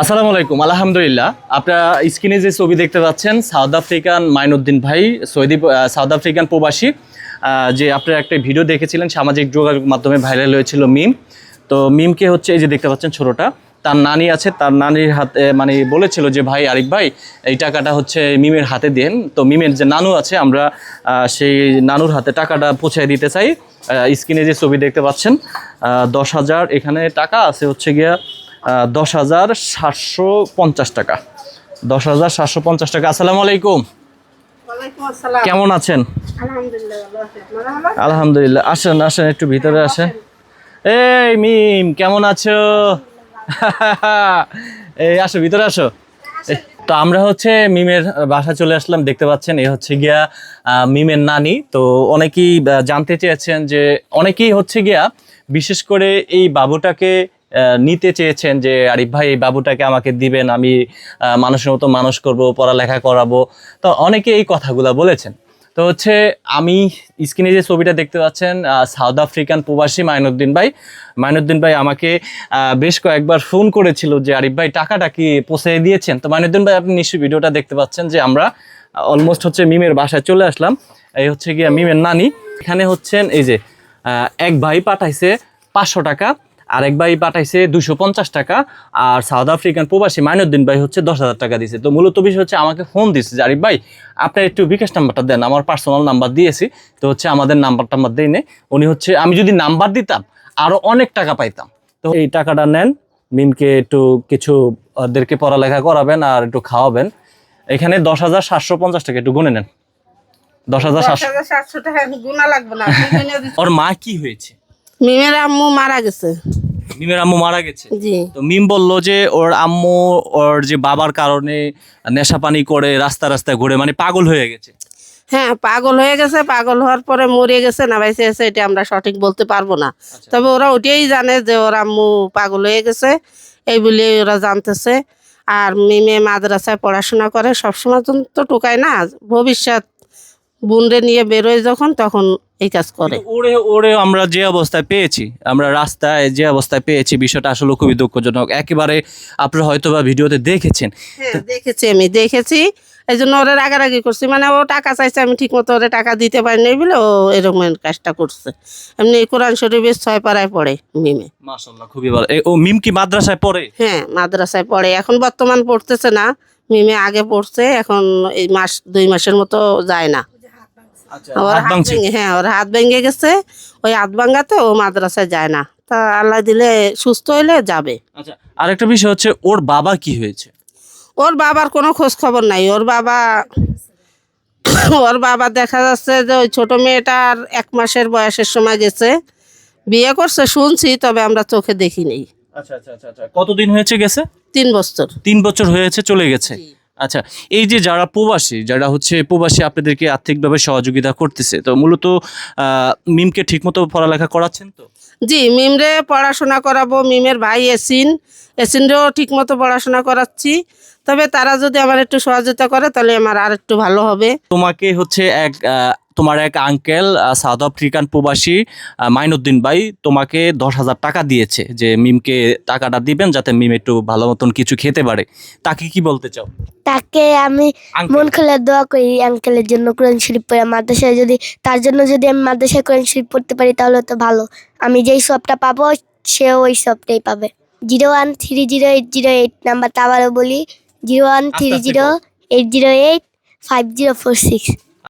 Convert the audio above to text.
আসসালামু আলাইকুম, আলহামদুলিল্লাহ। আপনারা স্ক্রিনে যে ছবি দেখতে পাচ্ছেন, সাউথ আফ্রিকান মাইনুদ্দিন ভাই, সৌদি সাউথ আফ্রিকান প্রবাসী যে আপনারা একটা ভিডিও দেখেছিলেন, সামাজিক যোগাযোগ মাধ্যমে ভাইরাল হয়েছিল মিম। তো মিমকে হচ্ছে এই যে দেখতে পাচ্ছেন ছোটোটা, তার নানি আছে, তার নানির হাতে মানে বলেছিল যে, ভাই, আরিফ ভাই, এই টাকাটা হচ্ছে মিমের হাতে দেন। তো মিমের যে নানু আছে, আমরা সেই নানুর হাতে টাকাটা পৌঁছায় দিতে চাই। স্ক্রিনে যে ছবি দেখতে পাচ্ছেন দশ হাজার, এখানে টাকা আছে হচ্ছে গিয়া দশ হাজার সাতশো পঞ্চাশ টাকা। দশ হাজার সাতশো পঞ্চাশ টাকা। আসসালামু আলাইকুম। কেমন আছেন? আলহামদুলিল্লাহ আসেন আসেন একটু ভিতরে আসেন। এই মিম কেমন আছো? এই আসো ভিতরে আসো। এই, তো আমরা হচ্ছে মিমের বাসা চলে আসলাম। দেখতে পাচ্ছেন এ হচ্ছে গিয়া মিমের নানি। তো অনেকেই জানতে চেয়েছেন যে অনেকেই হচ্ছে গিয়া বিশেষ করে এই বাবুটাকে নিতে চেয়েছেন যে, আরিফ ভাই, এই বাবুটাকে আমাকে দিবেন, আমি মানুষের মতো মানুষ করব, পড়ালেখা করাবো। তো অনেকে এই কথাগুলো বলেছেন। তো হচ্ছে, আমি স্ক্রিনে যে ছবিটা দেখতে পাচ্ছেন সাউথ আফ্রিকান প্রবাসী মাইনুদ্দিন ভাই মাইনুদ্দিন ভাই আমাকে বেশ কয়েকবার ফোন করেছিল যে, আরিফ ভাই, টাকাটা কি পৌঁছে দিয়েছেন? তো মাইনুদ্দিন ভাই, আপনি নিশ্চয়ই ভিডিওটা দেখতে পাচ্ছেন যে, আমরা অলমোস্ট হচ্ছে মিমের বাসায় চলে আসলাম। এই হচ্ছে গিয়া মিমের নানি। এখানে হচ্ছেন, এই যে এক ভাই পাঠাইছে পাঁচশো টাকা। আর এক ভাই পাঠাইছে দুশো পঞ্চাশ টাকা আর সাউথ আফ্রিকান প্রবাসী মাইনুদ্দিন ভাই হচ্ছে দশ হাজার টাকা দিয়েছে তো মূলত বিষয় হচ্ছে আমাকে ফোন দিচ্ছে যে আরিফ ভাই আপনার একটু বিকাশ নাম্বারটা দেন আমার পার্সোনাল নাম্বার দিয়েছি তো হচ্ছে আমাদের নাম্বার টাম্বার দেই নে উনি হচ্ছে আমি যদি নাম্বার দিতাম আরও অনেক টাকা পাইতাম। তো এই টাকাটা নেন মিমকে একটু কিছু ওদেরকে পড়ালেখা করাবেন আর একটু খাওয়াবেন। এখানে দশ হাজার সাতশো পঞ্চাশ টাকা একটু গুনে নেন। দশ হাজার সাতশো টাকা গুণা লাগবে না। ওর মা কি হয়েছে? মিমের আম্মু মারা গেছে। মিমের আম্মু মারা গেছে? জি। তো মিম বলল যে ওর আম্মু ওর যে বাবার কারণে নেশা পানি করে রাস্তা রাস্তায় ঘুরে মানে পাগল হয়ে গেছে। হ্যাঁ পাগল হয়ে গেছে পাগল হওয়ার পরে মরে গেছে না বাইসে গেছে এটা আমরা সঠিক বলতে পারব না। তবে ওরা ওটাই জানে যে ওর আম্মু পাগল হয়ে গেছে এই বলে ওরা জানতেছে। আর মিমে মাদ্রাসায় পড়াশোনা করে সবসময় তো টোকায় না ভবিষ্যৎ বুনরে নিয়ে বেরোয় যখন তখন এই কাজ করে। ওরে ওরে আমরা যে অবস্থায় পেয়েছি আমরা রাস্তায় যে অবস্থায় পেয়েছি বিষয়টা আসলে খুবই দুঃখজনক। একেবারে আপনারা হয়তো বা ভিডিওতে দেখেছেন। হ্যাঁ দেখেছি আমি দেখেছি। এই জন্য ওরা রাগারাগি করছি। মানে ও টাকা চাইছে আমি ঠিক মতো ওরে টাকা দিতে পারিনি বলে ও এরকম কাজটা করছে। এমনি কোরআন শরীফের ছয় পাড়ায় পড়ে মিমে। মাশাল্লাহ খুবই ভালো। ও মিম কি মাদ্রাসায় পড়ে? হ্যাঁ মাদ্রাসায় পড়ে। এখন বর্তমান পড়তেছে না। মিমে আগে পড়ছে এখন এই মাস দুই মাসের মতো যায় না। ওর হাত হাত ভেঙে হ্যাঁ ওর হাত ভেঙে গেছে ওই হাত ও মাদ্রাসায় যায় না। তা আল্লাহ দিলে সুস্থ হইলে যাবে। আচ্ছা আরেকটা বিষয় হচ্ছে ওর বাবা কি হয়েছে? ওর বাবার কোনো খোঁজ খবর নাই। ওর বাবা ওর বাবা দেখা যাচ্ছে যে ওই ছোট মেয়েটার এক মাসের বয়সের সময় গেছে। বিয়ে করছে শুনছি তবে আমরা চোখে দেখিনি আচ্ছা আচ্ছা আচ্ছা আচ্ছা। কতদিন হয়েছে গেছে? তিন বছর। তিন বছর হয়েছে চলে গেছে। আচ্ছা এই যে যারা প্রবাসী যারা হচ্ছে প্রবাসী আপনাদেরকে আর্থিকভাবে সহযোগিতা করতেছে তো মূলত মিমকে ঠিকমতো পড়ালেখা করাচ্ছেন তো? জি মিমরে পড়াশোনা করাবো মিমের ভাই এসিন এসিনরেও ঠিকমতো পড়াশোনা করাচ্ছি। তবে তারা যদি আমার একটু সহযোগিতা করে তাহলে আমার আর একটু ভালো হবে। তোমাকে হচ্ছে এক তোমার এক আঙ্কেল সাউথ আফ্রিকান প্রবাসী মাইনুদ্দিন ভাই তোমাকে দশ হাজার টাকা দিয়েছে যে মিমকে টাকাটা দিবেন যাতে মিম একটু ভালো মতন কিছু খেতে পারে। তাকে কি বলতে চাও? তাকে আমি মন খুলে দোয়া করি আঙ্কেলের জন্য কোরআন শরীফ পড়ে মাদ্রাসায় যদি তার জন্য যদি আমি মাদ্রাসায় কোরআন শরীফ পড়তে পারি তাহলে তো ভালো। আমি যেই সবটা পাবো সেও ওই সবটাই পাবে। Zero one three zero eight zero eight নাম্বারটা আবারও বলি zero one three zero eight zero eight five zero four six.